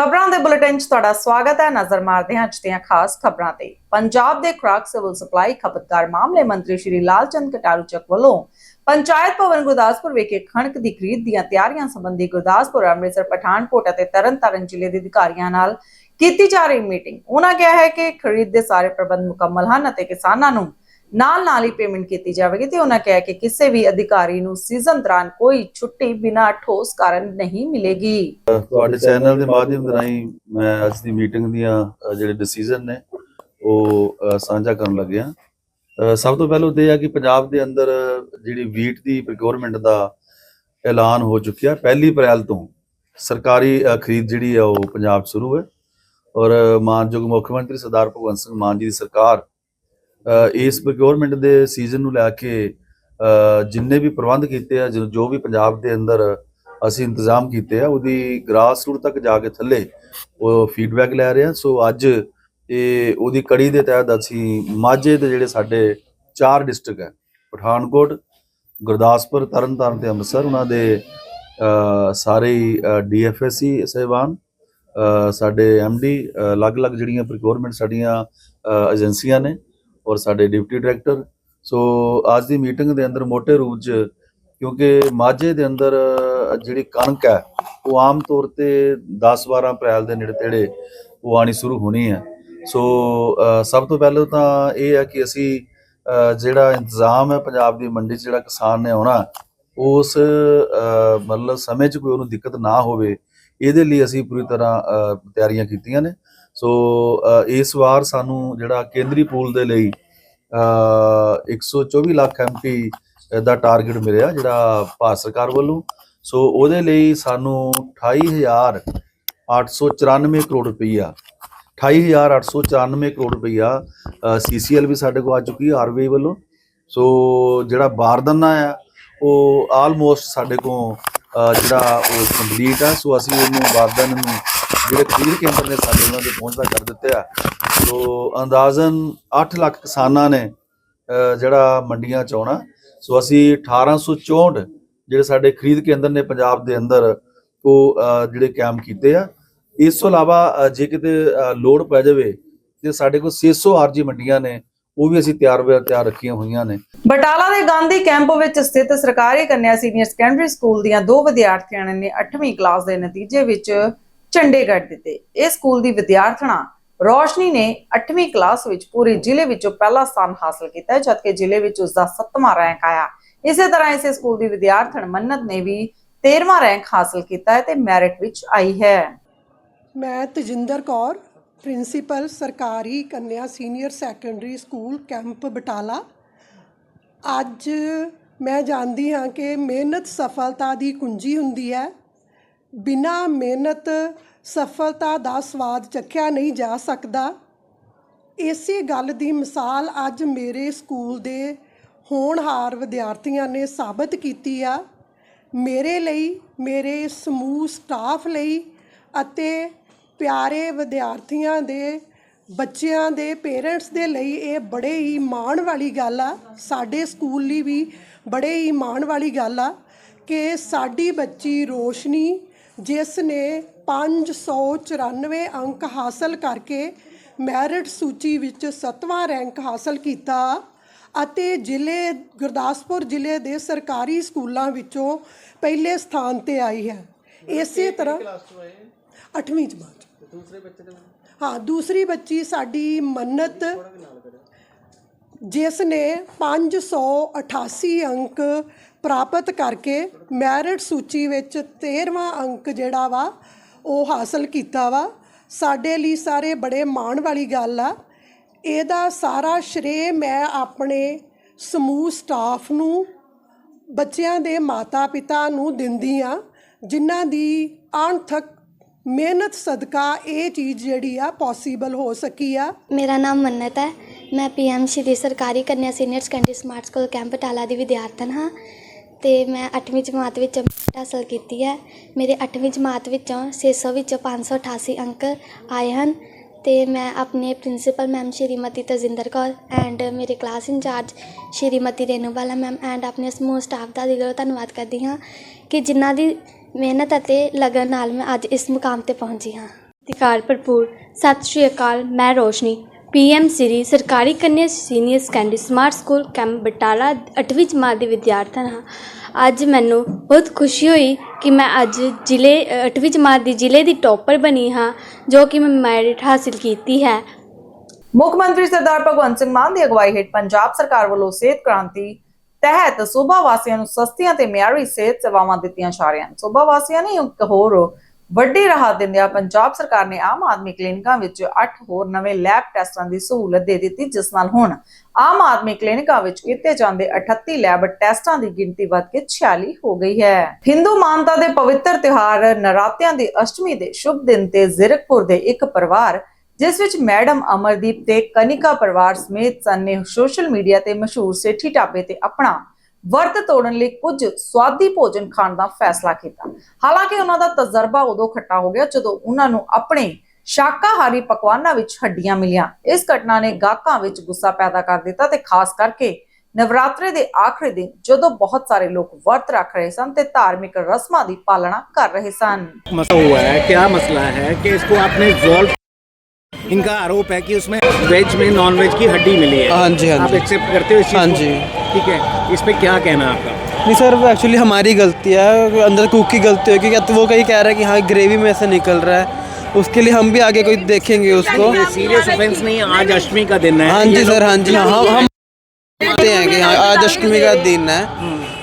ਖਬਰਾਂ ਦੇ ਬੁਲੇਟਿਨ 'ਚ ਤੁਹਾਡਾ ਸਵਾਗਤ ਹੈ। ਨਜ਼ਰ ਮਾਰਦੇ ਹਾਂ ਅੱਜ ਦੀਆਂ ਖਾਸ ਖਬਰਾਂ ਤੇ। ਪੰਜਾਬ ਦੇ ਖੁਰਾਕ, ਸਿਵਲ ਸਪਲਾਈ, ਖਪਤਕਾਰ ਮਾਮਲੇ ਮੰਤਰੀ ਸ਼੍ਰੀ ਲਾਲਚੰਦ ਕਟਾਰੂ ਚੱਕ ਵੱਲੋਂ ਪੰਚਾਇਤ ਭਵਨ ਗੁਰਦਾਸਪੁਰ ਵਿਖੇ ਖਣਕ ਦੀ ਖਰੀਦ ਦੀਆਂ ਤਿਆਰੀਆਂ ਸੰਬੰਧੀ ਗੁਰਦਾਸਪੁਰ, ਅੰਮ੍ਰਿਤਸਰ, ਪਠਾਨਕੋਟ ਅਤੇ ਤਰਨਤਾਰਨ ਜ਼ਿਲ੍ਹੇ ਦੇ ਅਧਿਕਾਰੀਆਂ ਨਾਲ ਕੀਤੀ ਜਾ ਰਹੀ ਮੀਟਿੰਗ। ਉਹਨਾਂ ਕਿਹਾ ਹੈ ਕਿ ਖਰੀਦ ਦੇ ਸਾਰੇ ਪ੍ਰਬੰਧ ਮੁਕੰਮਲ ਹਨ ਅਤੇ ਕਿਸਾਨਾਂ ਨੂੰ ਨਾਲ ਨਾਲ ਹੀ ਪੇਮੈਂਟ ਕੀਤੀ ਜਾਵੇਗੀ ਤੇ ਉਹਨਾਂ ਕਿਹਾ ਕਿ ਕਿਸੇ ਵੀ ਅਧਿਕਾਰੀ ਨੂੰ ਸੀਜ਼ਨ ਦੌਰਾਨ ਕੋਈ ਛੁੱਟੀ ਬਿਨਾਂ ਠੋਸ ਕਾਰਨ ਨਹੀਂ ਮਿਲੇਗੀ। ਤੁਹਾਡੇ ਚੈਨਲ ਦੇ ਮਾਧਿਅਮ ਰਾਹੀਂ ਮੈਂ ਅੱਜ ਦੀ ਮੀਟਿੰਗ ਦੀਆਂ ਜਿਹੜੇ ਡਿਸੀਜਨ ਨੇ, ਉਹ ਸਾਂਝਾ ਕਰਨ ਲੱਗਿਆ। ਸਭ ਤੋਂ ਪਹਿਲਾਂ ਤੇ ਇਹ ਕਿ ਪੰਜਾਬ ਦੇ ਅੰਦਰ ਜਿਹੜੀ ਵੀਟ ਦੀ ਪ੍ਰੋਕਿਉਰਮੈਂਟ ਦਾ ਐਲਾਨ ਹੋ ਚੁੱਕਿਆ, ਪਹਿਲੀ ਅਪ੍ਰੈਲ ਤੋਂ ਸਰਕਾਰੀ ਖਰੀਦ ਜਿਹੜੀ ਆ ਉਹ ਪੰਜਾਬ ਸ਼ੁਰੂ ਹੈ ਔਰ ਮਾਨਯੋਗ ਮੁੱਖ ਮੰਤਰੀ ਸਰਦਾਰ ਭਗਵੰਤ ਸਿੰਘ ਮਾਨ ਜੀ ਦੀ ਸਰਕਾਰ ਇਸ ਪ੍ਰੋਕਿਉਰਮੈਂਟ ਦੇ ਸੀਜ਼ਨ ਨੂੰ ਲੈ ਕੇ ਜਿੰਨੇ ਵੀ ਪ੍ਰਬੰਧ ਕੀਤੇ ਆ ਜੋ ਜੋ ਵੀ ਪੰਜਾਬ ਦੇ ਅੰਦਰ ਅਸੀਂ ਇੰਤਜ਼ਾਮ ਕੀਤੇ ਆ ਉਹਦੀ ਗ੍ਰਾਸ ਰੂਟ ਤੱਕ ਜਾ ਕੇ ਥੱਲੇ ਉਹ ਫੀਡਬੈਕ ਲੈ ਰਹੇ ਆ। ਸੋ ਅੱਜ ਇਹ ਉਹਦੀ ਕੜੀ ਦੇ ਤਹਿਤ ਅਸੀਂ ਮਾਝੇ ਦੇ ਜਿਹੜੇ ਸਾਡੇ ਚਾਰ ਡਿਸਟ੍ਰਿਕਟ ਹੈ ਪਠਾਨਕੋਟ ਗੁਰਦਾਸਪੁਰ ਤਰਨਤਾਰਨ ਤੇ ਅੰਮ੍ਰਿਤਸਰ ਉਹਨਾਂ ਦੇ ਅ, ਸਾਰੇ ਡੀਐਫਐਸਸੀ ਸਹਿਬਾਨ ਅ, ਸਾਡੇ ਐਮਡੀ ਅਲੱਗ-ਅਲੱਗ ਜਿਹੜੀਆਂ ਪ੍ਰੋਕਿਉਰਮੈਂਟ ਸਾਡੀਆਂ ਏਜੰਸੀਆਂ ਨੇ ਔਰ ਸਾਡੇ ਡਿਪਟੀ ਡਾਇਰੈਕਟਰ। ਸੋ ਅੱਜ ਦੀ ਮੀਟਿੰਗ ਦੇ ਅੰਦਰ ਮੋٹے ਰੂਪ 'ਚ, ਕਿਉਂਕਿ ਮਾਝੇ ਦੇ ਅੰਦਰ ਜਿਹੜੀ ਕਣਕ ਹੈ, ਉਹ ਆਮ ਤੌਰ ਤੇ 10-12 ਅਪ੍ਰੈਲ ਦੇ ਨੇੜੇ ਤੇੜੇ ਉਹ ਆਣੀ ਸ਼ੁਰੂ ਹੋਣੀ ਹੈ। ਸੋ ਸਭ ਤੋਂ ਪਹਿਲਾਂ ਤਾਂ ਇਹ ਹੈ ਕਿ ਅਸੀਂ ਜਿਹੜਾ ਇੰਤਜ਼ਾਮ ਹੈ ਪੰਜਾਬ ਦੀ ਮੰਡੀ 'ਚ, ਜਿਹੜਾ ਕਿਸਾਨ ਨੇ ਆਉਣਾ, ਉਸ ਮਤਲਬ ਸਮੇਂ 'ਚ ਕੋਈ ਉਹਨੂੰ ਦਿੱਕਤ ਨਾ ਹੋਵੇ, ਇਹਦੇ ਲਈ ਅਸੀਂ ਪੂਰੀ ਤਰ੍ਹਾਂ ਤਿਆਰੀਆਂ ਕੀਤੀਆਂ ਨੇ। ਸੋ ਇਸ ਵਾਰ ਸਾਨੂੰ ਜਿਹੜਾ ਕੇਂਦਰੀ ਪੂਲ ਦੇ ਲਈ ਅ 124 ਲੱਖ ਐਮਪੀ ਦਾ ਟਾਰਗੇਟ ਮਿਲਿਆ, ਜਿਹੜਾ ਭਾਰਤ ਸਰਕਾਰ ਵੱਲੋਂ। ਸੋ, ਉਹਦੇ ਲਈ ਸਾਨੂੰ 28894 ਕਰੋੜ ਰੁਪਈਆ 28894 ਕਰੋੜ ਰੁਪਈਆ ਸੀਸੀਐਲ ਵੀ ਸਾਡੇ ਕੋਲ ਆ ਚੁੱਕੀ ਹੈ ਆਰਬੀਆਈ ਵੱਲੋਂ। ਸੋ, ਜਿਹੜਾ ਬਾਰਦਾਨਾ ਆ, ਉਹ ਆਲਮੋਸਟ ਸਾਡੇ ਕੋਲ ਜਿਹੜਾ ਉਹ ਕੰਪਲੀਟ ਆ। ਸੋ, ਅਸੀਂ ਉਹਨੂੰ ਬਾਰਦਾਨੇ ਨੂੰ ਜਿਹੜੇ ਖਰੀਦ ਕੇਂਦਰ ਨੇ ਸਾਡੇ ਉਹਨਾਂ ਦੇ ਪਹੁੰਚਦਾ ਕਰ ਦਿੱਤੇ ਆ। ਸੋ ਅੰਦਾਜ਼ਨ 8 ਲੱਖ ਕਿਸਾਨਾਂ ਨੇ ਜਿਹੜਾ ਮੰਡੀਆਂ ਚ ਆਉਣਾ ਸੋ ਅਸੀਂ 1864 ਜਿਹੜੇ ਸਾਡੇ ਖਰੀਦ ਕੇਂਦਰ ਨੇ ਪੰਜਾਬ ਦੇ ਅੰਦਰ ਉਹ ਜਿਹੜੇ ਕਾਇਮ ਕੀਤੇ ਆ। ਇਸ ਤੋਂ ਇਲਾਵਾ ਜੇ ਕਿਤੇ ਅ, ਲੋੜ ਪੈ ਜਾਵੇ ਤੇ ਸਾਡੇ ਕੋਲ 600 ਆਰਜੀ ਮੰਡੀਆਂ ਨੇ ਉਹ ਵੀ ਅਸੀਂ ਤਿਆਰ ਬਰ ਤਿਆਰ ਰੱਖੀਆਂ ਹੋਈਆਂ ਨੇ। ਬਟਾਲਾ ਦੇ ਗਾਂਧੀ ਕੈਂਪ ਵਿੱਚ ਸਥਿਤ ਸਰਕਾਰੀ ਕੰਨਿਆ ਸੀਨੀਅਰ ਸੈਕੰਡਰੀ ਸਕੂਲ ਦੀਆਂ ਦੋ ਵਿਦਿਆਰਥੀਆਂ ਨੇ 8ਵੀਂ ਕਲਾਸ ਦੇ ਨਤੀਜੇ ਵਿੱਚ ਚੰਡੀਗੜ੍ਹ ਦਿੱਤੇ ਇਹ ਸਕੂਲ ਦੀ ਵਿਦਿਆਰਥਣਾ ਰੋਸ਼ਨੀ ਨੇ 8ਵੀਂ ਕਲਾਸ ਵਿੱਚ ਪੂਰੇ ਜ਼ਿਲ੍ਹੇ ਵਿੱਚੋਂ ਪਹਿਲਾ ਸਥਾਨ ਹਾਸਲ ਕੀਤਾ ਜਦਕਿ ਜ਼ਿਲ੍ਹੇ ਵਿੱਚ ਉਸ ਦਾ 7ਵਾਂ ਰੈਂਕ ਆਇਆ। ਇਸੇ ਤਰ੍ਹਾਂ ਇਸੇ ਸਕੂਲ ਦੀ ਵਿਦਿਆਰਥਣ ਮੰਨਤ ਨੇ ਵੀ 13ਵਾਂ ਰੈਂਕ ਹਾਸਲ ਕੀਤਾ ਹੈ ਤੇ ਮੈਰਿਟ ਵਿੱਚ ਆਈ ਹੈ। ਮੈਂ ਤਜਿੰਦਰ ਕੌਰ, ਪ੍ਰਿੰਸੀਪਲ ਸਰਕਾਰੀ ਕੰਨਿਆ senior secondary school camp Batala. ਅੱਜ ਮੈਂ ਜਾਣਦੀ ਹਾਂ ਕਿ ਮਿਹਨਤ, ਸਫਲਤਾ ਦੀ ਕੁੰਜੀ ਹੁੰਦੀ ਹੈ। ਬਿਨਾਂ ਮਿਹਨਤ ਸਫਲਤਾ ਦਾ ਸਵਾਦ ਚੱਖਿਆ ਨਹੀਂ ਜਾ ਸਕਦਾ। ਇਸੇ ਗੱਲ ਦੀ ਮਿਸਾਲ ਅੱਜ ਮੇਰੇ ਸਕੂਲ ਦੇ ਹੋਣਹਾਰ ਵਿਦਿਆਰਥੀਆਂ ਨੇ ਸਾਬਤ ਕੀਤੀ ਆ। ਮੇਰੇ ਲਈ, ਮੇਰੇ ਸਮੂਹ ਸਟਾਫ ਲਈ ਅਤੇ ਪਿਆਰੇ ਵਿਦਿਆਰਥੀਆਂ ਦੇ ਬੱਚਿਆਂ ਦੇ ਪੇਰੈਂਟਸ ਦੇ ਲਈ ਇਹ ਬੜੇ ਹੀ ਮਾਣ ਵਾਲੀ ਗੱਲ ਆ। ਸਾਡੇ ਸਕੂਲ ਲਈ ਵੀ ਬੜੇ ਹੀ ਮਾਣ ਵਾਲੀ ਗੱਲ ਆ ਕਿ ਸਾਡੀ ਬੱਚੀ ਰੋਸ਼ਨੀ ਜਿਸ ਨੇ 594 ਅੰਕ ਹਾਸਲ ਕਰਕੇ ਮੈਰਿਟ ਸੂਚੀ ਵਿੱਚ 7ਵਾਂ ਰੈਂਕ ਹਾਸਲ ਕੀਤਾ ਅਤੇ ਜ਼ਿਲ੍ਹੇ ਗੁਰਦਾਸਪੁਰ ਜ਼ਿਲ੍ਹੇ ਦੇ ਸਰਕਾਰੀ ਸਕੂਲਾਂ ਵਿੱਚੋਂ ਪਹਿਲੇ ਸਥਾਨ ਤੇ ਆਈ ਹੈ। ਇਸੇ ਤਰ੍ਹਾਂ 8ਵੀਂ ਜਮਾਤ। ਦੂਸਰੇ ਬੱਚੇ ਦੇ ਹਾਂ ਦੂਸਰੀ ਬੱਚੀ ਸਾਡੀ ਮੰਨਤ ਜਿਸ ਨੇ 588 ਅੰਕ ਪ੍ਰਾਪਤ ਕਰਕੇ ਮੈਰਿਟ ਸੂਚੀ ਵਿੱਚ 13ਵਾਂ ਅੰਕ ਜਿਹੜਾ ਵਾ, ਉਹ ਹਾਸਲ ਕੀਤਾ ਵਾ। ਸਾਡੇ ਲਈ ਸਾਰੇ ਬੜੇ ਮਾਣ ਵਾਲੀ ਗੱਲ ਆ। ਇਹਦਾ ਸਾਰਾ ਸ਼੍ਰੇ ਮੈਂ ਆਪਣੇ ਸਮੂਹ ਸਟਾਫ ਨੂੰ, ਬੱਚਿਆਂ ਦੇ ਮਾਤਾ-ਪਿਤਾ ਨੂੰ ਦਿੰਦੀ ਆ, ਜਿਨ੍ਹਾਂ ਦੀ ਅਣਥਕ ਮਿਹਨਤ ਸਦਕਾ ਇਹ ਚੀਜ਼ ਜਿਹੜੀ ਆ ਪੋਸੀਬਲ ਹੋ ਸਕੀ ਆ। ਮੇਰਾ ਨਾਮ ਮੰਨਤ ਹੈ। ਮੈਂ ਪੀਐਮ ਸ਼੍ਰੀ ਸਰਕਾਰੀ ਕੰਨਿਆ senior secondary smart school camp Batala ਦੀ ਵਿਦਿਆਰਥਣ ਹਾਂ ਤੇ ਮੈਂ 8ਵੀਂ ਜਮਾਤ ਵਿੱਚ ਹਾਸਲ ਕੀਤੀ ਹੈ। ਮੇਰੇ 8ਵੀਂ ਜਮਾਤ ਵਿੱਚੋਂ 600 ਵਿੱਚੋਂ 588 ਅੰਕ ਆਏ ਹਨ ਤੇ ਮੈਂ ਆਪਣੇ principal ma'am Shrimati Tajinder Kaur and ਮੇਰੇ class incharge Shrimati Renubala ma'am and ਆਪਣੇ ਸਮੂਹ ਸਟਾਫ ਦਾ ਦਿਲੋਂ ਧੰਨਵਾਦ ਕਰਦੀ ਹਾਂ ਕਿ ਜਿਨ੍ਹਾਂ ਦੀ ਮਿਹਨਤ ਅਤੇ ਲਗਨ ਨਾਲ ਮੈਂ ਅੱਜ ਇਸ ਮੁਕਾਮ ਤੇ ਪਹੁੰਚੀ ਹਾਂ। ਅਧਿਕਾਰ ਭਰਪੂਰ। ਸਤਿ ਸ਼੍ਰੀ ਅਕਾਲ, ਮੈਂ ਰੋਸ਼ਨੀ। ਪੀਐਮ ਸਿਰੀ ਸਰਕਾਰੀ ਕੰਨਿਆ senior secondary smart school camp Batala 8ਵੀਂ ਜਮਾਤ ਦੀ ਵਿਦਿਆਰਥਣ ਹਾਂ। ਅੱਜ ਮੈਨੂੰ ਬਹੁਤ ਖੁਸ਼ੀ ਹੋਈ ਕਿ ਮੈਂ ਅੱਜ ਜ਼ਿਲ੍ਹੇ 8ਵੀਂ ਜਮਾਤ ਦੀ ਜ਼ਿਲ੍ਹੇ ਦੀ ਟੌਪਰ ਬਣੀ ਹਾਂ, ਜੋ ਕਿ ਮੈਂ ਮੈਰਿਟ ਹਾਸਿਲ ਕੀਤੀ ਹੈ। ਮੁੱਖ ਮੰਤਰੀ ਸਰਦਾਰ ਭਗਵੰਤ ਸਿੰਘ ਮਾਨ ਦੀ ਅਗਵਾਈ ਹੇਠ ਪੰਜਾਬ ਸਰਕਾਰ ਵੱਲੋਂ ਸਿਹਤ ਕ੍ਰਾਂਤੀ ਤਹਿਤ ਸੂਬਾ ਵਾਸੀਆਂ ਨੂੰ ਸਸਤੀਆਂ ਤੇ ਮਿਆਰੀ ਸਿਹਤ ਸੇਵਾਵਾਂ ਦਿੱਤੀਆਂ ਜਾ ਰਹੀਆਂ ਹਨ। ਸੂਬਾ ਵਾਸੀਆਂ ਨੇ ਇੱਕ ਹੋਰ ਵੱਡੀ ਰਾਹਤ ਦਿੰਦਿਆਂ ਪੰਜਾਬ ਸਰਕਾਰ ਨੇ ਆਮ ਆਦਮੀ ਕਲੀਨਿਕਾਂ ਵਿੱਚ 8 ਹੋਰ ਨਵੇਂ ਲੈਬ ਟੈਸਟਾਂ ਦੀ ਸਹੂਲਤ ਦੇ ਦਿੱਤੀ, ਜਿਸ ਨਾਲ ਹੁਣ ਆਮ ਆਦਮੀ ਕਲੀਨਿਕਾਂ ਵਿੱਚ ਕੀਤੇ ਜਾਂਦੇ 38 ਲੈਬ ਟੈਸਟਾਂ ਦੀ ਗਿਣਤੀ ਵੱਧ ਕੇ 46 ਹੋ ਗਈ ਹੈ। ਹਿੰਦੂ ਮਾਨਤਾ ਦੇ ਪਵਿੱਤਰ ਤਿਉਹਾਰ ਨਰਾਤਿਆਂ ਦੀ ਅਸ਼ਟਮੀ ਦੇ ਸ਼ੁਭ ਦਿਨ ਤੇ ਜ਼ਿਰਕਪੁਰ ਦੇ ਇੱਕ ਪਰਿਵਾਰ, ਜਿਸ ਵਿੱਚ ਮੈਡਮ ਅਮਰਦੀਪ ਤੇ ਕਨਿਕਾ ਪਰਿਵਾਰ ਸਮੇਤ ਸਨ, ਨੇ ਸੋਸ਼ਲ ਮੀਡੀਆ ਤੇ ਮਸ਼ਹੂਰ ਸੇਠੀ ਢਾਬੇ ਤੇ ਆਪਣਾ ਵਰਤ ਤੋੜਨ ਲਈ ਕੁਝ ਸਵਾਦੀ ਭੋਜਨ ਖਾਣ ਦਾ ਫੈਸਲਾ ਕੀਤਾ ਹਾਲਾਂਕਿ ਉਹਨਾਂ ਦਾ ਤਜਰਬਾ ਉਦੋਂ ਖੱਟਾ ਹੋ ਗਿਆ ਜਦੋਂ ਉਹਨਾਂ ਨੂੰ ਆਪਣੇ ਸ਼ਾਕਾਹਾਰੀ ਪਕਵਾਨਾਂ ਵਿੱਚ ਹੱਡੀਆਂ ਮਿਲੀਆਂ ਇਸ ਘਟਨਾ ਨੇ ਗਾਹਕਾਂ ਵਿੱਚ ਗੁੱਸਾ ਪੈਦਾ ਕਰ ਦਿੱਤਾ ਤੇ ਖਾਸ ਕਰਕੇ ਨਵਰਾਤਰੇ ਦੇ ਆਖਰੀ ਦਿਨ ਜਦੋਂ ਬਹੁਤ ਸਾਰੇ ਲੋਕ ਵਰਤ ਰੱਖ ਰਹੇ ਸਨ ਤੇ ਧਾਰਮਿਕ ਰਸਮਾਂ ਦੀ ਪਾਲਣਾ ਕਰ ਰਹੇ ਸਨ मसला हुआ है क्या मसला है कि इसको आपने जॉल्व इनका आरोप है कि उसमें वेज में नॉन वेज की हड्डी मिली है हाँ जी, हाँ आप जी। एक्सेप्ट करते हो इस चीज़ हाँ को? जी। ठीक है इस पे क्या कहना है आपका? नहीं सर वो एक्चुअली हमारी गलती है अंदर कुक की गलती है क्योंकि तो वो कहीं कह रहा है कि हाँ ग्रेवी में से निकल रहा है। उसके लिए हम भी आगे कोई देखेंगे उसको। सीरियस ऑफेंस नहीं आज अष्टमी का दिन है। हाँ जी सर हाँ जी हाँ हम हम मानते हैं कि हाँ आज अष्टमी का दिन है।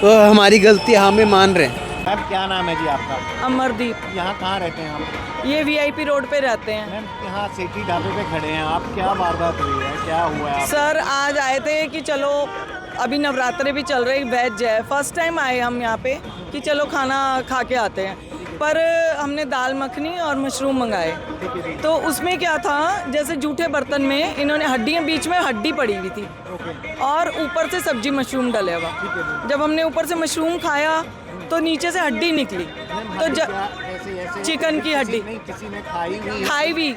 तो हमारी गलती है हमें मान रहे हैं। मैम क्या नाम है जी आपका? अमरदीप। यहाँ कहाँ रहते हैं हम ये वीआईपी रोड पे रहते हैं। मैम यहाँ सेठी ढाबे पे खड़े हैं आप। क्या वारदात हुई है? क्या हुआ है सर आज आए थे कि चलो अभी नवरात्रे भी चल रहे वेज है। फ़र्स्ट टाइम आए हम यहाँ पे कि चलो खाना खा के आते हैं। पर हमने दाल मखनी और मशरूम मंगाए। तो उसमें क्या था जैसे जूठे बर्तन में इन्होंने हड्डियाँ बीच में हड्डी पड़ी हुई थी। और ऊपर से सब्ज़ी मशरूम डले हुआ। जब हमने ऊपर से मशरूम खाया तो नीचे से हड्डी निकली। तो हड्डी ज- ऐसे ऐसे चिकन की हड्डी। खाई भी।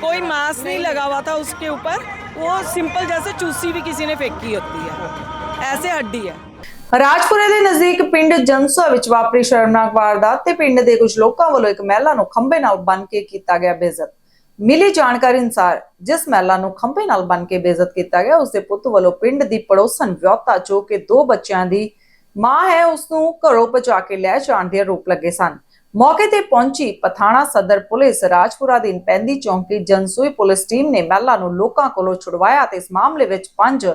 कोई मांस नहीं लगा हुआ था उसके ऊपर। वो सिंपल जैसे चूसी भी किसी ने फेंकी होती है ऐसे हड्डी है ਰਾਜਪੁਰੇ ਦੇ ਨਜ਼ਦੀਕ ਪਿੰਡ ਜੰਸੂਆ ਵਿੱਚ ਵਾਪਰੀ ਸ਼ਰਮਨਾਕ ਵਾਰਦਾਤ ਤੇ ਪਿੰਡ ਦੇ ਕੁਝ ਲੋਕਾਂ ਵੱਲੋਂ ਇੱਕ ਮਹਿਲਾ ਨੂੰ ਖੰਭੇ ਨਾਲ ਬੰਨ ਕੇ ਕੀਤਾ ਗਿਆ ਬੇਇੱਜ਼ਤ ਮਿਲੀ ਜਾਣਕਾਰੀ ਅਨੁਸਾਰ ਜਿਸ ਮਹਿਲਾ ਨੂੰ ਖੰਭੇ ਨਾਲ ਬੰਨ ਕੇ ਬੇਇੱਜ਼ਤ ਕੀਤਾ ਗਿਆ ਉਸ ਦੇ ਪੁੱਤ ਵੱਲੋਂ ਪਿੰਡ ਦੀ ਪੜੋਸਨ ਵਿਆਹਤਾ ਜੋ ਕਿ ਦੋ ਬੱਚਿਆਂ ਦੀ ਮਾਂ ਹੈ ਉਸ ਨੂੰ ਘਰੋਂ ਭਜਾ ਕੇ ਲੈ ਜਾਣ ਦੇ ਆਰੋਪ ਲੱਗੇ ਸਨ ਮੌਕੇ ਤੇ ਪਹੁੰਚੀ ਪਥਾਣਾ ਸਦਰ ਪੁਲਿਸ ਰਾਜਪੁਰਾ ਦੀ ਪੈਂਦੀ ਚੌਂਕੀ ਜਨਸੂਈ ਪੁਲਿਸ ਟੀਮ ਨੇ ਮਹਿਲਾ ਨੂੰ ਲੋਕਾਂ ਕੋਲੋਂ ਛੁਡਵਾਇਆ ਤੇ ਇਸ ਮਾਮਲੇ ਵਿੱਚ ਪੰਜ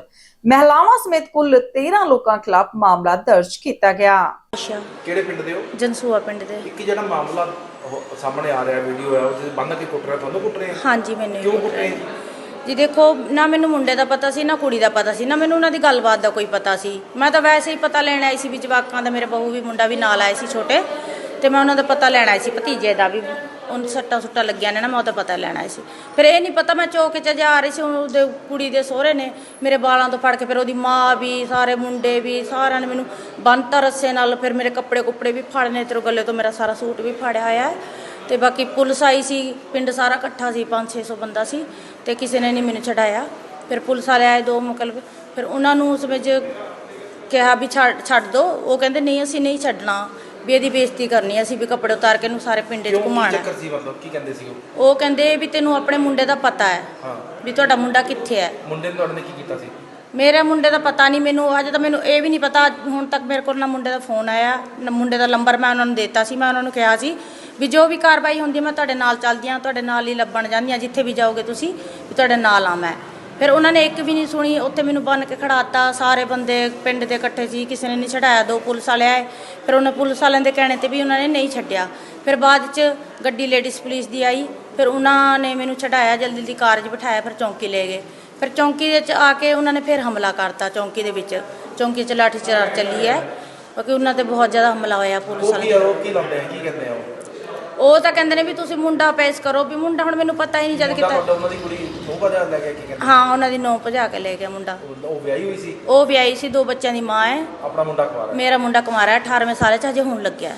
ਮਹਿਲਾਵਾਂ ਸਮੇਤ ਕੁੱਲ 13 ਲੋਕਾਂ ਖਿਲਾਫ ਮਾਮਲਾ ਦਰਜ ਕੀਤਾ ਗਿਆ। ਅੱਛਾ। ਕਿਹੜੇ ਪਿੰਡ ਦੇ ਹੋ? ਜਨਸੂਆ ਪਿੰਡ ਦੇ। ਇੱਕ ਜਿਹੜਾ ਮਾਮਲਾ ਉਹ ਸਾਹਮਣੇ ਆ ਰਿਹਾ ਵੀਡੀਓ ਹੈ ਉਹ ਜਿਹਦੇ ਬੰਨ ਕੇ ਕੁੱਟ ਰਿਹਾ ਤੁਹਾਨੂੰ ਕੁੱਟ ਰਹੇ ਆ? ਹਾਂਜੀ ਮੈਨੂੰ ਹੀ ਕਿਉਂ ਕੁੱਟ ਰਹੇ ਜੀ? ਜੀ ਦੇਖੋ ਨਾ ਮੈਨੂੰ ਮੁੰਡੇ ਦਾ ਪਤਾ ਸੀ ਨਾ ਕੁੜੀ ਦਾ ਪਤਾ ਸੀ ਨਾ ਮੈਨੂੰ ਉਹਨਾਂ ਦੀ ਗੱਲਬਾਤ ਦਾ ਕੋਈ ਪਤਾ ਸੀ। ਮੈਂ ਤਾਂ ਵੈਸੇ ਹੀ ਪਤਾ ਲੈਣ ਆਈ ਸੀ ਵੀ ਜਵਾਕਾਂ ਦਾ ਮੇਰੇ ਬਹੂ ਵੀ ਮੁੰਡਾ ਵੀ ਨਾਲ ਆਏ ਸੀ ਛੋਟੇ। ਤੇ ਮੈਂ ਉਹਨਾਂ ਦਾ ਪਤਾ ਲੈਣਾ ਆਈ ਸੀ, ਭਤੀਜੇ ਦਾ ਵੀ, ਉਹਨੂੰ ਸੱਟਾਂ ਸੁੱਟਾਂ ਲੱਗੀਆਂ ਨੇ ਨਾ, ਮੈਂ ਉਹਦਾ ਪਤਾ ਲੈਣਾ ਆਈ ਸੀ। ਫਿਰ ਇਹ ਨਹੀਂ ਪਤਾ ਮੈਂ ਚੌਕ 'ਚ ਜਾ ਰਹੀ ਸੀ, ਉਹਦੇ ਕੁੜੀ ਦੇ ਸਹੁਰੇ ਨੇ, ਮੇਰੇ ਬਾਲਾਂ ਤੋਂ ਫੜ ਕੇ ਫਿਰ ਉਹਦੀ ਮਾਂ ਵੀ, ਸਾਰੇ ਮੁੰਡੇ ਵੀ, ਸਾਰਿਆਂ ਨੇ ਮੈਨੂੰ ਬੰਨਤਾ ਰੱਸੇ ਨਾਲ ਫਿਰ ਮੇਰੇ ਕੱਪੜੇ ਕੁੱਪੜੇ ਵੀ ਫੜਨੇ ਤੇ ਗੱਲੇ ਤੋਂ ਮੇਰਾ ਸਾਰਾ ਸੂਟ ਵੀ ਫੜਿਆ ਹੋਇਆ ਹੈ। ਤੇ ਬਾਕੀ ਪੁਲਿਸ ਆਈ ਸੀ, ਪਿੰਡ ਸਾਰਾ ਇਕੱਠਾ ਸੀ 5-600 ਬੰਦਾ ਸੀ, ਤੇ ਕਿਸੇ ਨੇ ਨਹੀਂ ਮੈਨੂੰ ਛਡਾਇਆ। ਫਿਰ ਪੁਲਿਸ ਵਾਲੇ ਆਏ ਦੋ ਮੁਕਲਬ ਫਿਰ ਉਹਨਾਂ ਨੂੰ ਉਸ ਵਿੱਚ ਕਿਹਾ ਵੀ ਛੱਡ ਛੱਡ ਦੋ, ਉਹ ਕਹਿੰਦੇ ਨਹੀਂ, ਅਸੀਂ ਨਹੀਂ ਛੱਡਣਾ। ਵੀ ਇਹਦੀ ਬੇਇੱਜ਼ਤੀ ਕਰਨੀ ਅਸੀਂ ਵੀ ਕੱਪੜੇ ਉਤਾਰ ਕੇ ਇਹਨੂੰ ਸਾਰੇ ਪਿੰਡ 'ਚ ਕਿਉਂ? ਕੀ ਘੁਮਾਉਣਾ। ਚੱਕਰ ਸੀ ਮਤਲਬ? ਕੀ ਕਹਿੰਦੇ ਸੀ ਉਹ? ਉਹ ਕਹਿੰਦੇ ਵੀ ਤੈਨੂੰ ਆਪਣੇ ਮੁੰਡੇ ਦਾ ਪਤਾ ਹੈ ਹਾਂ। ਵੀ ਤੁਹਾਡਾ ਮੁੰਡਾ ਕਿੱਥੇ ਹੈ। ਮੁੰਡੇ ਨੇ ਤੁਹਾਡੇ ਨੇ ਕੀ ਕੀਤਾ ਸੀ? ਮੇਰੇ ਮੁੰਡੇ ਦਾ ਪਤਾ ਨਹੀਂ ਮੈਨੂੰ ਹਜੇ ਤਾਂ ਮੈਨੂੰ ਇਹ ਵੀ ਨਹੀਂ ਪਤਾ ਹੁਣ ਤੱਕ ਮੇਰੇ ਕੋਲ ਨਾ ਮੁੰਡੇ ਦਾ ਫੋਨ ਆਇਆ ਨਾ ਮੁੰਡੇ ਦਾ ਨੰਬਰ ਮੈਂ ਉਹਨਾਂ ਨੂੰ ਦਿੱਤਾ ਸੀ ਮੈਂ ਉਹਨਾਂ ਨੂੰ ਕਿਹਾ ਸੀ ਵੀ ਜੋ ਵੀ ਕਾਰਵਾਈ ਹੁੰਦੀ ਹੈ ਮੈਂ ਤੁਹਾਡੇ ਨਾਲ ਚੱਲਦੀ ਹਾਂ ਤੁਹਾਡੇ ਨਾਲ ਹੀ ਲੱਭਣ ਜਾਂਦੀ ਹਾਂ ਜਿੱਥੇ ਵੀ ਜਾਓਗੇ ਤੁਸੀਂ ਵੀ ਤੁਹਾਡੇ ਨਾਲ ਆ ਮੈਂ। ਫਿਰ ਉਹਨਾਂ ਨੇ ਇੱਕ ਵੀ ਨਹੀਂ ਸੁਣੀ ਉੱਥੇ ਮੈਨੂੰ ਬੰਨ ਕੇ ਖੜਾਤਾ ਸਾਰੇ ਬੰਦੇ ਪਿੰਡ ਦੇ ਇਕੱਠੇ ਸੀ ਕਿਸੇ ਨੇ ਨਹੀਂ ਛਡਾਇਆ ਦੋ ਪੁਲਿਸ ਵਾਲੇ ਆਏ ਫਿਰ ਉਹਨਾਂ ਪੁਲਿਸ ਵਾਲਿਆਂ ਦੇ ਕਹਿਣੇ ਤੇ ਵੀ ਉਹਨਾਂ ਨੇ ਨਹੀਂ ਛੱਡਿਆ। ਫਿਰ ਬਾਅਦ 'ਚ ਗੱਡੀ ਲੇਡੀਜ਼ ਪੁਲਿਸ ਦੀ ਆਈ ਫਿਰ ਉਹਨਾਂ ਨੇ ਮੈਨੂੰ ਛਡਾਇਆ ਜਲਦੀ ਜਲਦੀ ਕਾਰ 'ਚ ਬਿਠਾਇਆ ਫਿਰ ਚੌਂਕੀ ਲੈ ਗਏ। ਫਿਰ ਚੌਂਕੀ ਦੇ ਵਿੱਚ ਆ ਕੇ ਉਹਨਾਂ ਨੇ ਫਿਰ ਹਮਲਾ ਕਰਤਾ ਚੌਂਕੀ ਦੇ ਵਿੱਚ। ਚੌਂਕੀ 'ਚ ਲਾਠੀ ਚਾਰ ਚੱਲੀ ਹੈ ਕਿਉਂਕਿ ਉਹਨਾਂ ਤੇ ਬਹੁਤ ਜ਼ਿਆਦਾ ਹਮਲਾ ਹੋਇਆ ਪੁਲਿਸ ਉਹ ਕੀ ਆਰੋਪ ਕੀ ਲਾਉਂਦੇ ਆ ਕੀ ਕਹਿੰਦੇ ਆ ਉਹ? ਉਹ ਤਾਂ ਕਹਿੰਦੇ ਨੇ ਵੀ ਤੁਸੀਂ ਮੁੰਡਾ ਪੇਸ਼ ਕਰੋ ਵੀ ਮੁੰਡਾ ਹੁਣ ਮੈਨੂੰ ਪਤਾ ਹੀ ਨਹੀਂ ਜਦ ਮੁੰਡਾ ਕਿਤੇ ਤੁਹਾਡਾ ਉਹਨਾਂ ਦੀ ਕੁੜੀ ਨੂੰ ਬਾਜਾ ਲੈ ਗਿਆ ਕੀ ਕਹਿੰਦੇ? ਹਾਂ ਉਹਨਾਂ ਦੀ ਨੌ ਭਜਾ ਕੇ ਲੈ ਗਿਆ ਮੁੰਡਾ। ਉਹ- ਉਹ ਵਿਆਹੀ ਹੋਈ ਸੀ? ਉਹ ਵਿਆਹੀ ਸੀ ਦੋ ਬੱਚਿਆਂ ਦੀ ਮਾਂ ਹੈ। ਆਪਣਾ ਮੁੰਡਾ ਹੈ। ਮੇਰਾ ਮੁੰਡਾ ਕੁਮਾਰਾ ਹੈ 18ਵੇਂ ਸਾਲ 'ਚ ਹਜੇ ਹੁਣ ਲੱਗਿਆ ਹੈ।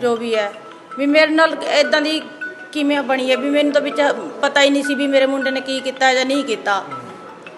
ਜੋ ਵੀ ਹੈ। ਵੀ ਮੇਰੇ ਨਾਲ ਇਦਾਂ ਦੀ ਕਿਵੇਂ ਬਣੀ ਹੈ? ਵੀ ਮੈਨੂੰ ਤਾਂ ਵਿੱਚ ਪਤਾ ਹੀ ਨਹੀਂ ਸੀ ਵੀ ਮੇਰੇ ਮੁੰਡੇ ਨੇ ਕੀ ਕੀਤਾ ਜਾਂ ਨਹੀਂ ਕੀਤਾ।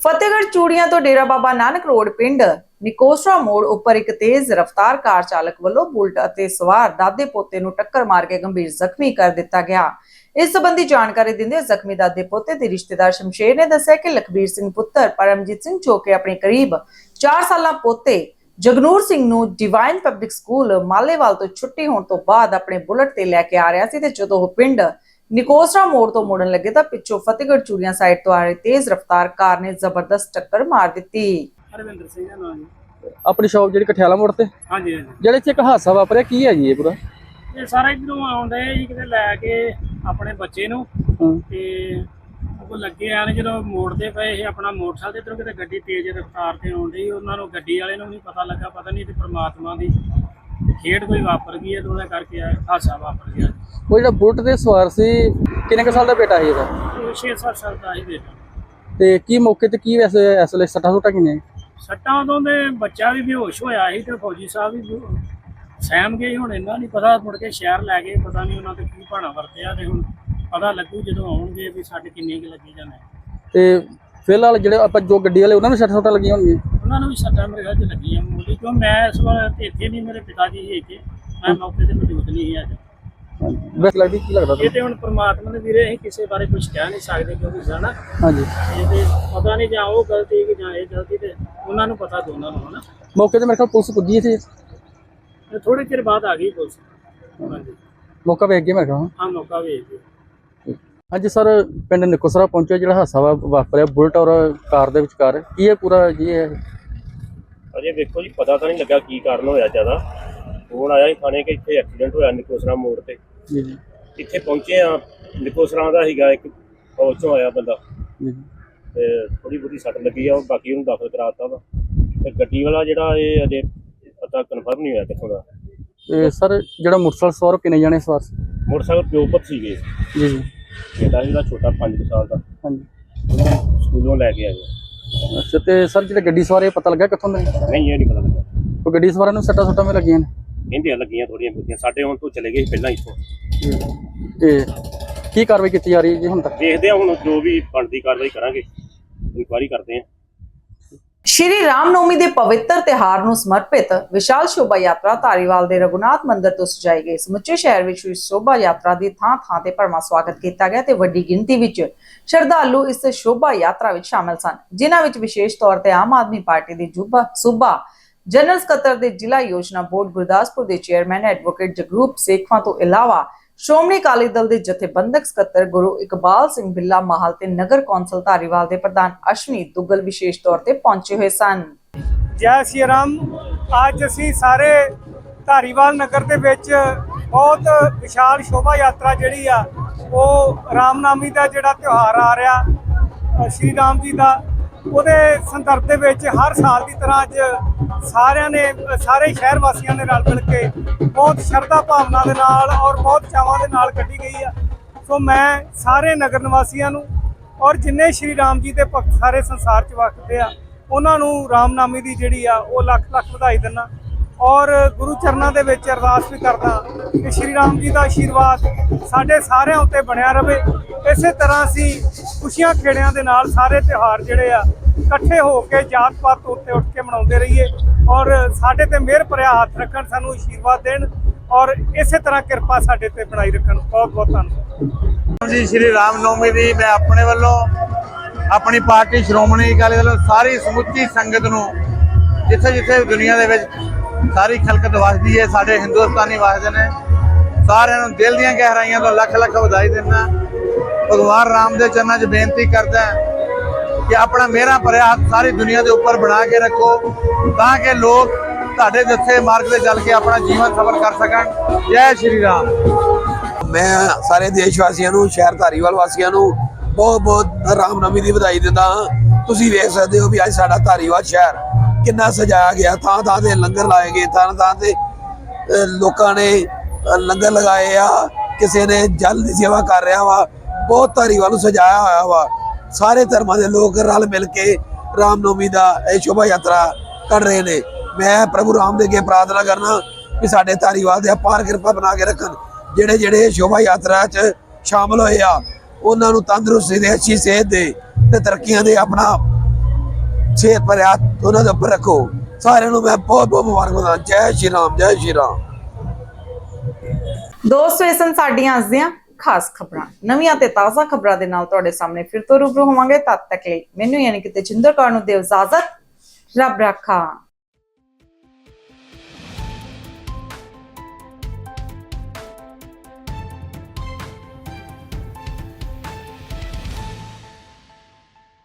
ਫਤਿਹਗੜ੍ਹ ਚੂੜੀਆਂ ਤੋਂ ਡੇਰਾ ਬਾਬਾ ਨਾਨਕ ਰੋਡ ਪਿੰਡ ਨਿਕੋਸਰਾ ਮੋੜ ਉੱਪਰ ਇੱਕ ਤੇਜ਼ ਰਫ਼ਤਾਰ ਕਾਰ ਚਾਲਕ ਵੱਲੋਂ ਬੁਲਟ ਅਤੇ ਸਵਾਰ ਦਾਦੇ ਪੋਤੇ ਨੂੰ ਟੱਕਰ ਮਾਰ ਕੇ ਗੰਭੀਰ ਜ਼ਖਮੀ ਕਰ ਦਿੱਤਾ ਗਿਆ। ਇਸ ਸੰਬੰਧੀ ਜਾਣਕਾਰੀ ਦਿੰਦੇ ਜ਼ਖਮੀ ਦਾਦੇ ਪੋਤੇ ਦੇ ਰਿਸ਼ਤੇਦਾਰ ਸ਼ਮਸ਼ੇਰ ਨੇ ਦੱਸਿਆ ਕਿ ਲਖਬੀਰ ਸਿੰਘ ਪੁੱਤਰ ਪਰਮਜੀਤ ਸਿੰਘ ਚੋਕੇ ਆਪਣੇ ਕਰੀਬ 4 ਸਾਲਾਂ ਪੋਤੇ ਜਗਨੂਰ ਸਿੰਘ ਨੂੰ ਡਿਵਾਈਨ ਪਬਲਿਕ ਸਕੂਲ ਮਾਲੇਵਾਲ ਤੋਂ ਛੁੱਟੀ ਹੋਣ ਤੋਂ ਬਾਅਦ ਆਪਣੇ ਬੁਲਟ ਤੇ ਲੈ ਕੇ ਆ ਰਿਹਾ ਸੀ ਤੇ ਜਦੋਂ ਉਹ ਪਿੰਡ ਨਿਕੋਸਰਾ ਮੋੜ ਤੋਂ ਮੁੜਨ ਲੱਗੇ ਤਾਂ ਪਿੱਛੋਂ ਫਤਿਹਗੜ੍ਹ ਚੂੜੀਆਂ ਸਾਈਡ ਤੋਂ ਆ ਰਹੀ ਤੇਜ਼ ਰਫ਼ਤਾਰ ਕਾਰ ਨੇ ਜ਼ਬਰਦਸਤ ਟੱਕਰ ਮਾਰ ਦਿੱਤੀ। ਹਰਵਿੰਦਰ ਸਿੰਘ ਦਾ ਨਾਮ ਜੀ। ਆਪਣੀ ਸ਼ਾਪ ਜਿਹੜੀ ਕਠਿਆਲਾ ਮੋੜ ਤੇ? ਹਾਂਜੀ ਹਾਂਜੀ। ਜਿਹੜੇ ਚ ਇੱਕ ਹਾਦਸਾ ਵਾਪਰਿਆ ਕੀ ਹੈ ਜੀ ਇਹ ਪੂਰਾ? ਇਹ ਸਾਰਾ ਇਧਰੋਂ ਆਉਂਦੇ ਜੀ ਕਿਤੇ ਲੈ ਕੇ ਆਪਣੇ ਬੱਚੇ ਨੂੰ। ਤੇ ਉਹ ਲੱਗੇ ਆਣ ਜਦੋਂ ਮੋੜਦੇ ਪਏ ਇਹ ਆਪਣਾ ਮੋਟਰਸਾਈਕਲ ਤੇ ਇਧਰੋਂ ਕਿਤੇ ਗੱਡੀ ਤੇਜ਼ ਰਫ਼ਤਾਰ ਤੇ ਆਉਂਦੀ ਉਹਨਾਂ ਨੂੰ ਗੱਡੀ ਵਾਲੇ ਨੂੰ ਨਹੀਂ ਪਤਾ ਲੱਗਾ ਪਤਾ ਨਹੀਂ ਤੇ ਪ੍ਰਮਾਤਮਾ ਦੀ ਖੇਡ ਕੋਈ ਵਾਪਰ ਗਈ ਹੈ ਤੇ ਉਹਦੇ ਕਰਕੇ ਇਹ ਹਾਦਸਾ ਵਾਪਰ ਗਿਆ। ਉਹ ਜਿਹੜਾ ਬੁਲਟ ਤੇ ਸਵਾਰ ਸੀ ਕਿੰਨੇ ਕੁ ਸਾਲ ਦਾ ਬੇਟਾ ਸੀ ਇਹਦਾ ਉਹ 6-7 ਸਾਲ ਦਾ ਹੀ ਬੇਟਾ। ਤੇ ਕੀ ਮੌਕੇ ਤੇ ਕੀ ਵੈਸੇ ਇਸ ਵੇਲੇ ਸੱਟਾਂ ਸੁੱਟਾਂ ਕਿੰਨੇ ਸੱਟਾਂ ਉਦੋਂ ਦੇ ਬੱਚਾ ਵੀ ਬੇਹੋਸ਼ ਹੋਇਆ ਸੀ ਤੇ ਫੌਜੀ ਸਾਹਿਬ ਵੀ ਸਹਿਮ ਗਏ ਹੁਣ ਇਹਨਾਂ ਨਹੀਂ ਪਤਾ ਮੁੜ ਕੇ ਸ਼ਹਿਰ ਲੈ ਗਏ ਪਤਾ ਨਹੀਂ ਉਹਨਾਂ ਤੇ ਕੀ ਭਾਣਾ ਵਰਤਿਆ ਤੇ ਹੁਣ ਪਤਾ ਲੱਗੂ ਜਦੋਂ ਆਉਣਗੇ ਵੀ ਸਾਡੇ ਕਿੰਨੇ ਕੁ ਲੱਗੀ ਜਾਂਦੇ ਤੇ ਫਿਲਹਾਲ ਜਿਹੜੇ ਆਪਾਂ ਜੋ ਗੱਡੀ ਵਾਲੇ ਉਹਨਾਂ ਨੂੰ ਸੱਟਾਂ ਸੁੱਟਾਂ ਲੱਗੀਆਂ ਹੋਣਗੀਆਂ? ਉਹਨਾਂ ਨੂੰ ਵੀ ਸੱਟਾਂ ਮੇਰੇ ਖਿਆਲ 'ਚ ਲੱਗੀਆਂ ਮੂਲੀ ਕਿਉਂ ਮੈਂ ਇਸ ਵਾਰ ਇੱਥੇ ਨਹੀਂ ਮੇਰੇ ਪਿਤਾ ਜੀ ਸੀ ਇੱਥੇ ਮੈਂ ਮੌਕੇ ਤੇ ਮੌਜੂਦ ਨਹੀਂ ਸੀ ਅੱਜ। ਵੈਸੇ ਲੱਗਦੀ ਕੀ ਲੱਗਦਾ ਇਹ? ਤੇ ਹੁਣ ਪ੍ਰਮਾਤਮਾ ਦੇ ਵੀਰੇ ਅਸੀਂ ਕਿਸੇ ਬਾਰੇ ਕੁਝ ਕਹਿ ਨਹੀਂ ਸਕਦੇ ਕਿਉਂਕਿ ਸਾਡਾ ਹਾਂਜੀ। ਇਹ ਤੇ ਪਤਾ ਨਹੀਂ ਜਾਂ ਉਹ ਗਲਤੀ ਕਿ ਜਾਂ ਇਹ ਗਲਤੀ ਤੇ ਉਹਨਾਂ ਨੂੰ ਪਤਾ ਦੋਨਾਂ ਨੂੰ ਹਨਾ। ਮੌਕੇ ਤੇ ਮੇਰੇ ਖਿਆਲ ਪੁਲਿਸ ਪੁੱਜੀ ਤੇ ਥੋੜੇ ਚਿਰ ਬਾਅਦ ਆ ਗਈ ਪੁਲਿਸ। ਹਾਂਜੀ। ਮੌਕਾ ਵੇਖ ਗਿਆ ਮੇਰੇ ਖਿਆਲ ਹਾਂ ਮੌਕਾ ਵੇਖ ਕੇ। ਹਾਂਜੀ ਸਰ ਪਿੰਡ ਨਿਕੋਸਰਾ ਪਹੁੰਚਿਆ ਜਿਹੜਾ ਹਾਦਸਾ ਵਾ- ਵਾਪਰਿਆ ਬੁਲਟ ਔਰ ਕਾਰ ਦੇ ਵਿਚਕਾਰ। ਕੀ ਇਹ ਪੂਰਾ ਜੀ ਇਹ? ਅਜੇ ਵੇਖੋ ਜੀ ਪਤਾ ਤਾਂ ਨਹੀਂ ਲੱਗਾ ਕੀ ਕਾਰਨ ਹੋਇਆ ਜ਼ਿਆਦਾ। ਫੋਨ ਆਇਆ ਸੀ ਥਾਣੇ ਕਿ ਇੱਥੇ ਐਕਸੀਡੈਂਟ ਹੋਇਆ ਨਿਕੋਸਰਾ ਮੋੜ ਤੇ। ਜੀ ਜੀ। ਇੱਥੇ ਪਹੁੰਚੇ ਆ ਨਿਕੋਸਰਾ ਦਾ ਹੀਗਾ ਇੱਕ ਫੌਜ ਆਇਆ ਬੰਦਾ। ਜੀ ਤੇ ਥੋੜੀ ਬਹੁਤੀ ਸੱਟ ਲੱਗੀ ਆ ਉਹ ਬਾਕੀ ਉਹਨੂੰ ਦਾਖਲ ਕਰਾਤਾ ਵਾ। ਤੇ ਗੱਡੀ ਵਾਲਾ ਜਿਹੜਾ ਇਹ ਅਜੇ ਪਤਾ ਕਨਫਰਮ ਨਹੀਂ ਹੋਇਆ ਕਿੱਥੋਂ ਦਾ। ਸਰ ਜਿਹੜਾ ਮੋਟਰਸਾਈਕਲ ਸਵਾਰ ਕਿੰਨੇ ਜਾਣੇ ਸਵਾਰ? ਮੋਟਰਸਾਈਕਲ ਪਿਓ ਪੁੱਤ ਸੀਗੇ। ਜੀ ਜੀ। ਬੇਟਾ ਜਿਹੜਾ ਛੋਟਾ 5 ਸਾਲ ਦਾ। ਹਾਂਜੀ। ਉਹਨੂੰ ਸਕੂਲੋਂ ਲੈ ਕੇ ਆਏ। ਅੱਛਾ ਤੇ ਸਰ ਜਿਹੜੇ ਗੱਡੀ ਸਵਾਰ ਪਤਾ ਲੱਗਾ ਕਿੱਥੋਂ ਦੇ? ਨਹੀਂ ਇਹ ਨਹੀਂ ਪਤਾ ਲੱਗਾ ਉਹ ਗੱਡੀ ਸਵਾਰਾਂ ਨੂੰ ਸੱਟਾਂ ਸੁੱਟਾਂ ਵੀ ਲੱਗੀਆਂ ਨੇ? ਕਹਿੰਦੇ ਆ ਲੱਗੀਆਂ ਥੋੜੀਆਂ ਬਹੁਤੀਆਂ। ਸਾਡੇ ਹੁਣ ਤੋਂ ਚਲੇ ਗਏ ਸੀ ਪਹਿਲਾਂ ਇੱਥੋਂ। ਤੇ ਕੀ ਕਾਰਵਾਈ ਕੀਤੀ ਜਾ ਰਹੀ ਹੈ ਜੀ ਹੁਣ ਤੱਕ? ਦੇਖਦੇ ਆ ਹੁਣ ਜੋ ਵੀ ਬਣਦੀ ਕਾਰਵਾਈ ਕਰਾਂਗੇ। ਇਨਕੁਆਇਰੀ ਕਰਦੇ ਆ ਸ਼੍ਰੀ ਰਾਮ ਨਵਮੀ ਦੇ ਪਵਿੱਤਰ ਤਿਹਾਰ ਨੂੰ ਸਮਰਪਿਤ ਵਿਸ਼ਾਲ ਸ਼ੋਭਾ ਯਾਤਰਾ ਧਾਰੀਵਾਲ ਦੇ ਰਘੁਨਾਥ ਮੰਦਿਰ ਤੋਂ ਸਜਾਈ ਗਈ। ਸਮੁੱਚੇ ਸ਼ਹਿਰ ਵਿੱਚ ਇਸ ਸ਼ੋਭਾ ਯਾਤਰਾ ਦੀ ਥਾਂ ਥਾਂ ਤੇ ਭਰਵਾਂ ਸਵਾਗਤ ਕੀਤਾ ਗਿਆ ਤੇ ਵੱਡੀ ਗਿਣਤੀ ਵਿੱਚ ਸ਼ਰਧਾਲੂ ਇਸ ਸ਼ੋਭਾ ਯਾਤਰਾ ਵਿੱਚ ਸ਼ਾਮਲ ਸਨ, ਜਿਨ੍ਹਾਂ ਵਿੱਚ ਵਿਸ਼ੇਸ਼ ਤੌਰ ਤੇ ਆਮ ਆਦਮੀ ਪਾਰਟੀ ਦੇ ਜੁਬਾ, ਸੂਬਾ, ਜਨਰਲ ਸਕੱਤਰ ਦੇ ਜ਼ਿਲ੍ਹਾ ਯੋਜਨਾ ਬੋਰਡ, ਗੁਰਦਾਸਪੁਰ ਦੇ ਚੇਅਰਮੈਨ, ਐਡਵੋਕੇਟ ਜਗਰੂਪ ਸੇਖਵਾ ਤੋਂ ਇਲਾਵਾ ਸ਼੍ਰੋਮਣੀ ਅਕਾਲੀ ਦਲ ਦੇ ਜਥੇਬੰਦਕ ਸਕੱਤਰ ਗੁਰੂ ਇਕਬਾਲ ਸਿੰਘ ਬਿੱਲਾ ਮਾਹਲ ਤੇ ਨਗਰ ਕੌਂਸਲ ਧਾਰੀਵਾਲ ਦੇ ਪ੍ਰਧਾਨ ਅਸ਼ਵਨੀ ਦੁੱਗਲ ਵਿਸ਼ੇਸ਼ ਤੌਰ ਤੇ ਪਹੁੰਚੇ ਹੋਏ ਸਨ। ਜੈ ਸ਼੍ਰੀ ਰਾਮ, ਅੱਜ ਅਸੀਂ ਸਾਰੇ ਧਾਰੀਵਾਲ ਨਗਰ ਦੇ ਵਿੱਚ ਬਹੁਤ ਵਿਸ਼ਾਲ ਸ਼ੋਭਾ ਯਾਤਰਾ ਜਿਹੜੀ ਆ, ਉਹ ਰਾਮਨਾਮੀ ਦਾ ਜਿਹੜਾ ਤਿਉਹਾਰ ਆ ਰਿਹਾ ਸ਼੍ਰੀ ਰਾਮ ਜੀ ਦਾ ਉਹਦੇ ਸੰਦਰਭ ਦੇ ਵਿੱਚ ਹਰ ਸਾਲ ਦੀ ਤਰ੍ਹਾਂ ਅੱਜ ਸਾਰਿਆਂ ਨੇ, ਸਾਰੇ ਸ਼ਹਿਰ ਵਾਸੀਆਂ ਨੇ ਰਲ ਮਿਲ ਕੇ ਬਹੁਤ ਸ਼ਰਧਾ ਭਾਵਨਾ ਦੇ ਨਾਲ ਔਰ ਬਹੁਤ ਚਾਵਾਂ ਦੇ ਨਾਲ ਕੱਢੀ ਗਈ ਆ। ਸੋ ਮੈਂ ਸਾਰੇ ਨਗਰ ਨਿਵਾਸੀਆਂ ਨੂੰ ਔਰ ਜਿੰਨੇ ਸ਼੍ਰੀ ਰਾਮ ਜੀ ਦੇ ਭਗਤ ਸਾਰੇ ਸੰਸਾਰ 'ਚ ਵਸਦੇ ਆ, ਉਹਨਾਂ ਨੂੰ ਰਾਮਨਾਮੀ ਦੀ ਜਿਹੜੀ ਆ, ਉਹ ਲੱਖ ਲੱਖ ਵਧਾਈ ਦਿੰਦਾ। ਔਰ ਗੁਰੂ ਚਰਨਾਂ ਦੇ ਵਿੱਚ ਅਰਦਾਸ ਵੀ ਕਰਦਾ ਕਿ ਸ਼੍ਰੀ ਰਾਮ ਜੀ ਦਾ ਆਸ਼ੀਰਵਾਦ ਸਾਡੇ ਸਾਰਿਆਂ ਉੱਤੇ ਬਣਿਆ ਰਵੇ। ਇਸੇ ਤਰ੍ਹਾਂ ਅਸੀਂ ਖੁਸ਼ੀਆਂ ਖੇੜਿਆਂ ਦੇ ਨਾਲ ਸਾਰੇ ਤਿਉਹਾਰ ਜਿਹੜੇ ਆ, ਇਕੱਠੇ ਹੋ ਕੇ ਜਾਤ ਪਾਤ ਉੱਤੇ ਉੱਠ ਕੇ ਮਨਾਉਂਦੇ ਰਹੀਏ। ਔਰ ਸਾਡੇ ਤੇ ਮਿਹਰ ਭਰਿਆ ਹੱਥ ਰੱਖਣ, ਸਾਨੂੰ ਆਸ਼ੀਰਵਾਦ ਦੇਣ ਔਰ ਇਸੇ ਤਰ੍ਹਾਂ ਕਿਰਪਾ ਸਾਡੇ ਤੇ ਬਣਾਈ ਰੱਖਣ। ਬਹੁਤ ਬਹੁਤ ਧੰਨਵਾਦ। ਜੀ, ਸ਼੍ਰੀ ਰਾਮ ਨੌਮੀ ਦੀ ਮੈਂ ਆਪਣੇ ਵੱਲੋਂ ਆਪਣੀ ਪਾਰਟੀ ਸ਼੍ਰੋਮਣੀ ਅਕਾਲੀ ਦਲ ਸਾਰੀ ਸਮੁੱਚੀ ਸੰਗਤ ਨੂੰ ਜਿੱਥੇ ਜਿੱਥੇ ਦੁਨੀਆ ਦੇ ਵਿੱਚ ਸਾਰੀ ਖਲਕਤ ਵਸਦੀ ਹੈ, ਸਾਡੇ ਹਿੰਦੁਸਤਾਨੀ ਵਸਦੇ ਨੇ। ਸਾਰਿਆਂ ਨੂੰ ਦਿਲ ਦੀਆਂ ਗਹਿਰਾਈਆਂ ਤੋਂ ਲੱਖ ਲੱਖ ਵਧਾਈ ਦਿੰਦਾ। ਭਗਵਾਨ ਰਾਮ ਦੇ ਚਰਨਾਂ 'ਚ ਬੇਨਤੀ ਕਰਦਾ ਕਿ ਆਪਣਾ ਮੇਰਾ ਭਰਿਆ ਹੱਥ ਸਾਰੀ ਦੁਨੀਆ ਦੇ ਉੱਪਰ ਬਣਾ ਕੇ ਰੱਖੋ, ਤਾਂ ਕਿ ਲੋਕ ਤੁਹਾਡੇ ਦੱਸੇ ਮਾਰਗ ਤੇ ਚੱਲ ਕੇ ਆਪਣਾ ਜੀਵਨ ਸਫਲ ਕਰ ਸਕਣ। ਜੈ ਸ਼੍ਰੀ ਰਾਮ। ਮੈਂ ਸਾਰੇ ਦੇਸ਼ ਵਾਸੀਆਂ ਨੂੰ, ਸ਼ਹਿਰ ਧਾਰੀਵਾਲ ਵਾਸੀਆਂ ਨੂੰ ਬਹੁਤ ਬਹੁਤ ਰਾਮ ਰਾਮਨਵਮੀ ਦੀ ਵਧਾਈ ਦਿੰਦਾ ਹਾਂ। ਤੁਸੀਂ ਵੇਖ ਸਕਦੇ ਹੋ ਵੀ ਅੱਜ ਸਾਡਾ ਧਾਰੀਵਾਲ ਸ਼ਹਿਰ ਕਿੰਨਾ ਸਜਾਇਆ ਗਿਆ, ਥਾਂ ਥਾਂ ਤੇ ਲੰਗਰ ਲਾਏ ਗਏ, ਥਾਂ ਥਾਂ ਤੇ ਲੋਕਾਂ ਨੇ ਲੰਗਰ ਲਗਾਏ ਆ, ਕਿਸੇ ਨੇ ਜਲ ਦੀ ਸੇਵਾ ਕਰ ਰਿਹਾ ਵਾ, ਬਹੁਤ ਧਾਰੀਵਾਲ ਨੂੰ ਸਜਾਇਆ ਹੋਇਆ ਵਾ। ਸਾਰੇ ਧਰਮਾਂ ਦੇ ਲੋਕ ਰਲ ਮਿਲ ਕੇ ਰਾਮਨਵਮੀ ਦਾ ਇਹ ਸ਼ੋਭਾ ਯਾਤਰਾ ਕਰ ਰਹੇ ਨੇ। ਮੈਂ ਪ੍ਰਭੂ ਰਾਮ ਦੇ ਅੱਗੇ ਪ੍ਰਾਰਥਨਾ ਕਰਨਾ ਕਿ ਸਾਡੇ ਧਾਰੀਵਾਲ ਦੇ ਅਪਾਰ ਕਿਰਪਾ ਬਣਾ ਕੇ ਰੱਖਣ, ਜਿਹੜੇ ਜਿਹੜੇ ਸ਼ੋਭਾ ਯਾਤਰਾ 'ਚ ਸ਼ਾਮਲ ਹੋਏ ਆ, ਉਹਨਾਂ ਨੂੰ ਤੰਦਰੁਸਤੀ ਦੇ, ਅੱਛੀ ਸਿਹਤ ਦੇ ਤੇ ਤਰੱਕੀਆਂ ਦੇ ਆਪਣਾ ਸਿਹਤ ਭਰਿਆ ਉਹਨਾਂ ਦੇ ਉੱਪਰ ਰੱਖੋ। ਸਾਰਿਆਂ ਨੂੰ ਮੈਂ ਬਹੁਤ ਬਹੁਤ ਮੁਬਾਰਕਬਾਦ ਦਿੰਦਾ। ਜੈ ਸ਼੍ਰੀ ਰਾਮ, ਜੈ ਸ਼੍ਰੀ ਰਾਮ। ਦੋਸਤੋ, ਇਹ ਸਨ ਸਾਡੀਆਂ ਅੱਜ ਦੀਆਂ ਖਾਸ ਖਬਰਾਂ। ਨਵੀਆਂ ਤੇ ਤਾਜ਼ਾ ਖਬਰਾਂ ਦੇ ਨਾਲ ਤੁਹਾਡੇ ਸਾਹਮਣੇ ਫਿਰ ਤੋਂ ਰੂਬਰੂ ਹੋਵਾਂਗੇ। ਤਦ ਤੱਕ ਲਈ ਮੈਨੂੰ ਯਾਨੀ ਕਿ ਤੇਜਿੰਦਰ ਕੌਰ ਨੂੰ ਦਿਓ ਇਜਾਜ਼ਤ। ਰੱਬ ਰਾਖਾ।